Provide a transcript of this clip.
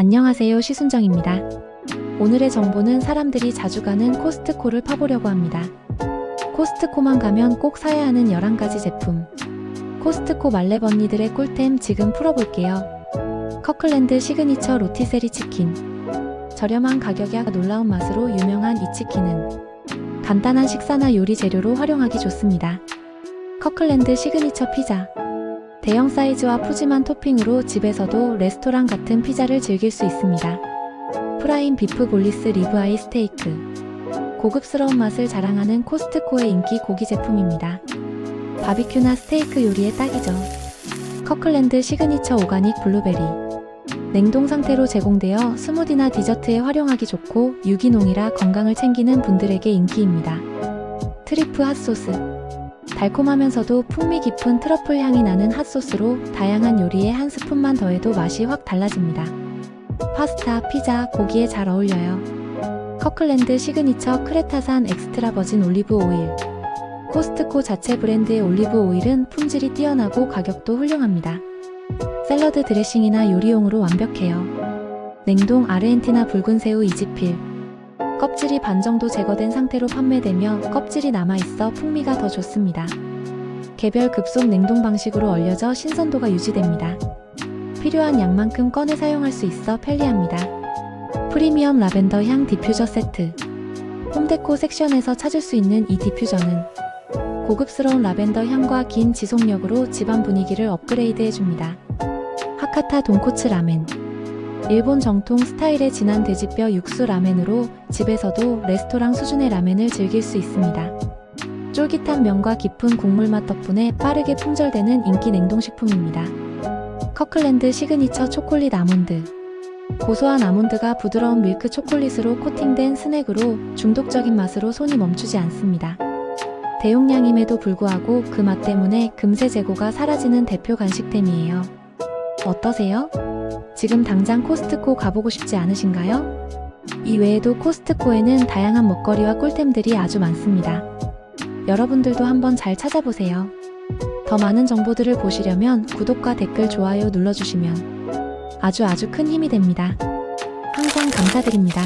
안녕하세요. 시순정입니다. 오늘의 정보는 사람들이 자주 가는 코스트코를 파보려고 합니다. 코스트코만 가면 꼭 사야 하는 11가지 제품. 코스트코 말렙 언니들의 꿀템 지금 풀어볼게요. 커클랜드 시그니처 로티세리 치킨. 저렴한 가격에 놀라운 맛으로 유명한 이 치킨은 간단한 식사나 요리 재료로 활용하기 좋습니다. 커클랜드 시그니처 피자. 대형 사이즈와 푸짐한 토핑으로 집에서도 레스토랑 같은 피자를 즐길 수 있습니다. 프라임 비프 볼리스 리브아이 스테이크. 고급스러운 맛을 자랑하는 코스트코의 인기 고기 제품입니다. 바비큐나 스테이크 요리에 딱이죠. 커클랜드 시그니처 오가닉 블루베리. 냉동 상태로 제공되어 스무디나 디저트에 활용하기 좋고 유기농이라 건강을 챙기는 분들에게 인기입니다. 트리프 핫소스. 달콤하면서도 풍미 깊은 트러플 향이 나는 핫소스로 다양한 요리에 한 스푼만 더해도 맛이 확 달라집니다. 파스타, 피자, 고기에 잘 어울려요. 커클랜드 시그니처 크레타산 엑스트라 버진 올리브 오일. 코스트코 자체 브랜드의 올리브 오일은 품질이 뛰어나고 가격도 훌륭합니다. 샐러드 드레싱이나 요리용으로 완벽해요. 냉동 아르헨티나 붉은 새우 이지필. 껍질이 반 정도 제거된 상태로 판매되며 껍질이 남아있어 풍미가 더 좋습니다. 개별 급속 냉동 방식으로 얼려져 신선도가 유지됩니다. 필요한 양만큼 꺼내 사용할 수 있어 편리합니다. 프리미엄 라벤더 향 디퓨저 세트. 홈데코 섹션에서 찾을 수 있는 이 디퓨저는 고급스러운 라벤더 향과 긴 지속력으로 집안 분위기를 업그레이드 해줍니다. 하카타 돈코츠 라멘. 일본 정통 스타일의 진한 돼지뼈 육수 라멘으로 집에서도 레스토랑 수준의 라멘을 즐길 수 있습니다. 쫄깃한 면과 깊은 국물 맛 덕분에 빠르게 품절되는 인기 냉동식품입니다. 커클랜드 시그니처 초콜릿 아몬드. 고소한 아몬드가 부드러운 밀크 초콜릿으로 코팅된 스낵으로 중독적인 맛으로 손이 멈추지 않습니다. 대용량임에도 불구하고 그 맛 때문에 금세 재고가 사라지는 대표 간식템이에요. 어떠세요? 지금 당장 코스트코 가보고 싶지 않으신가요? 이 외에도 코스트코에는 다양한 먹거리와 꿀템들이 아주 많습니다. 여러분들도 한번 잘 찾아보세요. 더 많은 정보들을 보시려면 구독과 댓글, 좋아요 눌러주시면 아주 아주 큰 힘이 됩니다. 항상 감사드립니다.